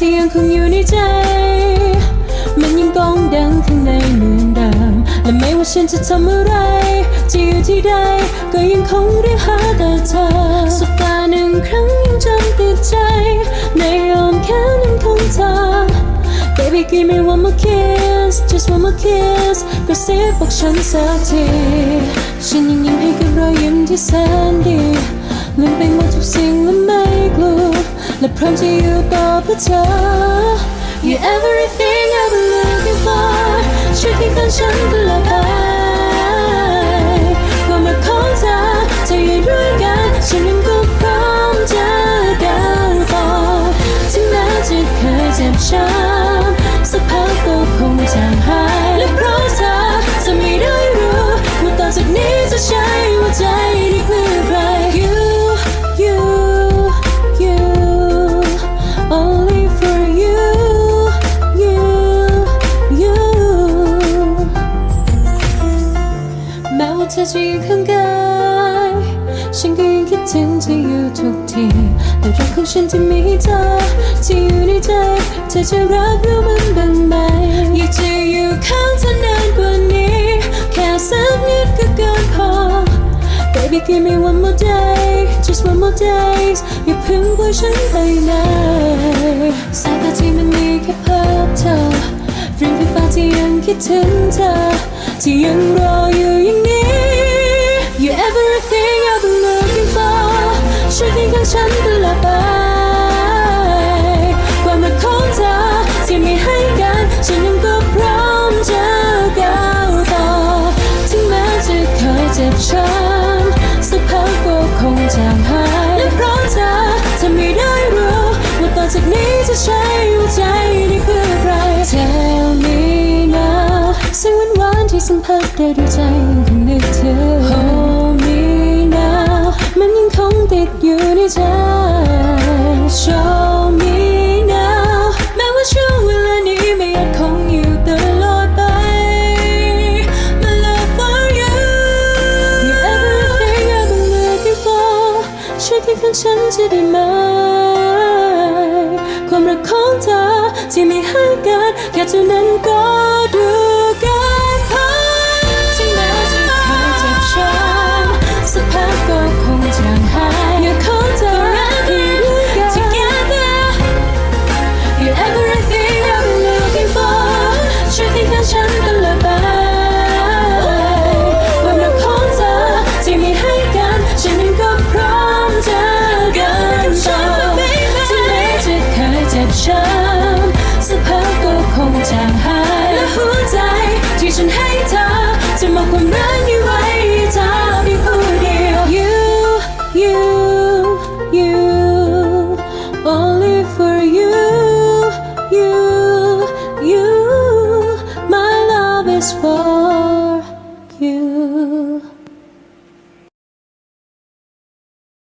ที่ยังอยู่ในใจ มันยังก้องดังข้างในเหมือนเดิมและไม่ว่าฉันจะทำอะไร จะอยู่ที่ใด ก็ยังคงเรียกหาแต่เธอสบตาหนึ่งครั้งยังจำติดใจ ในอ้อมแขนนั้นของเธอ Baby give me one more kiss just one more kiss กระซิบบอกฉันสักทีฉันยังยิ้มให้กับรอยยิ้มที่แสนดีลืมไปหมดทุกสิ่งและไม่กลัว และพร้อมจะอยู่ต่อเพื่อเธอ You're everything I've been looking for ช่วยคิดกันฉันตลอด เธอจะอยู่ข้างกายฉันก็ยังคิดถึงเธออยู่ทุกทีแต่รักของฉันที่มีเธอที่อยู่ในใจเธอจะรับรู้มันบ้างไหมอยากจะอยู่ข้างเธอนานกว่านี้ แค่สักนิดก็เกินพอ Baby give me one more day just one more days อย่าเพิ่งปล่อยฉันไปไหนสายตาที่มันมีแค่ภาพเธอริมฝีปากที่ยังคิดถึงเธอที่ยังรออยู่อย่างนี้ ที่สัมผัสได้ด้วยใจยังคงนึกถึง Hold me now มันยังคงติดอยู่ในใจ Show me now แม้ว่าช่วงเวลานี้ไม่อาจคงอยู่ตลอดไป My love for you You're everything I've been looking for ช่วยคิดข้างฉันจะได้ไหมความรักของเธอที่ม่ให้กันแค่เท่านั้นก็ Oh.